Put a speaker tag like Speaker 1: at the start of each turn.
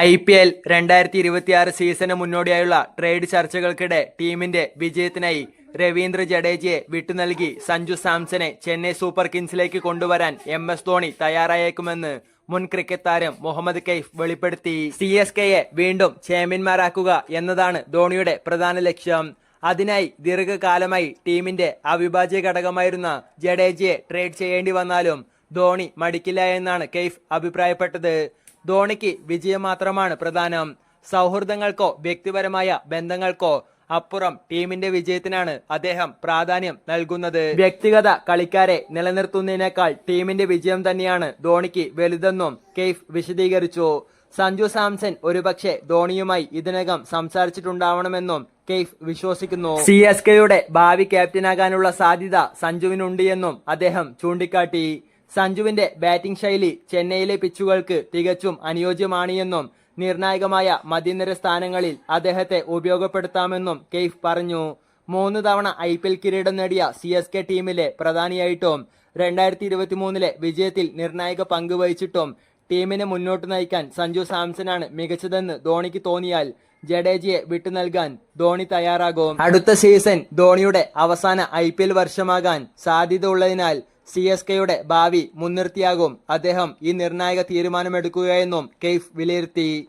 Speaker 1: I P L രണ്ടായിരത്തി ഇരുപത്തിയാറ് season മുന്നോടിയായുള്ള ട്രേഡ് ചർച്ചകൾക്കിടെ ടീമിന്റെ വിജയത്തിനായി രവീന്ദ്ര ജഡേജയെ വിട്ടുനൽകി സഞ്ജു സാംസനെ ചെന്നൈ സൂപ്പർ കിങ്സിലേക്ക് കൊണ്ടുവരാൻ എം എസ് ധോണി തയ്യാറായേക്കുമെന്ന് മുൻ ക്രിക്കറ്റ് താരം മുഹമ്മദ് കെയ്ഫ് വെളിപ്പെടുത്തി. സി എസ് കെയെ വീണ്ടും ചാമ്പ്യന്മാരാക്കുക എന്നതാണ് ധോണിയുടെ പ്രധാന ലക്ഷ്യം. അതിനായി ദീർഘകാലമായി ടീമിന്റെ അവിഭാജ്യ ഘടകമായിരുന്ന ജഡേജയെ ട്രേഡ് ചെയ്യേണ്ടി വന്നാലും ധോണി മടിക്കില്ല എന്നാണ് കെയ്ഫ് അഭിപ്രായപ്പെട്ടത്. ധോണിക്ക് വിജയം മാത്രമാണ് പ്രധാനം. സൗഹൃദങ്ങൾക്കോ വ്യക്തിപരമായ ബന്ധങ്ങൾക്കോ അപ്പുറം ടീമിന്റെ വിജയത്തിനാണ് അദ്ദേഹം പ്രാധാന്യം നൽകുന്നത്. വ്യക്തിഗത കളിക്കാരെ നിലനിർത്തുന്നതിനേക്കാൾ ടീമിന്റെ വിജയം തന്നെയാണ് ധോണിക്ക് വലുതെന്നും കെയ്ഫ് വിശദീകരിച്ചു. സഞ്ജു സാംസൺ ഒരുപക്ഷെ ധോണിയുമായി ഇതിനകം സംസാരിച്ചിട്ടുണ്ടാവണമെന്നും കെയ്ഫ് വിശ്വസിക്കുന്നു. സി എസ് കെയുടെ ഭാവി ക്യാപ്റ്റനാകാനുള്ള സാധ്യത സഞ്ജുവിനുണ്ട് എന്നും അദ്ദേഹം ചൂണ്ടിക്കാട്ടി. സഞ്ജുവിന്റെ ബാറ്റിംഗ് ശൈലി ചെന്നൈയിലെ പിച്ചുകൾക്ക് തികച്ചും അനുയോജ്യമാണ് എന്നും നിർണായകമായ മധ്യനിര സ്ഥാനങ്ങളിൽ അദ്ദേഹത്തെ ഉപയോഗപ്പെടുത്താമെന്നും കെയ്ഫ് പറഞ്ഞു. മൂന്ന് തവണ ഐ പി എൽ കിരീടം നേടിയ സി എസ് കെ ടീമിലെ പ്രധാനിയായിട്ടും രണ്ടായിരത്തി ഇരുപത്തി മൂന്നിലെ വിജയത്തിൽ നിർണായക പങ്ക് വഹിച്ചിട്ടും ടീമിനെ മുന്നോട്ട് നയിക്കാൻ സഞ്ജു സാംസനാണ് മികച്ചതെന്ന് ധോണിക്ക് തോന്നിയാൽ ജഡേജിയെ വിട്ടു നൽകാൻ ധോണി തയ്യാറാകും. അടുത്ത സീസൺ ധോണിയുടെ അവസാന ഐ വർഷമാകാൻ സാധ്യത ഉള്ളതിനാൽ സി എസ് കെയുടെ ഭാവി മുൻനിർത്തിയാകും. അദ്ദേഹം ഈ നിർണായക തീരുമാനമെടുക്കുകയെന്നും കെയ്ഫ് വിലയിരുത്തി.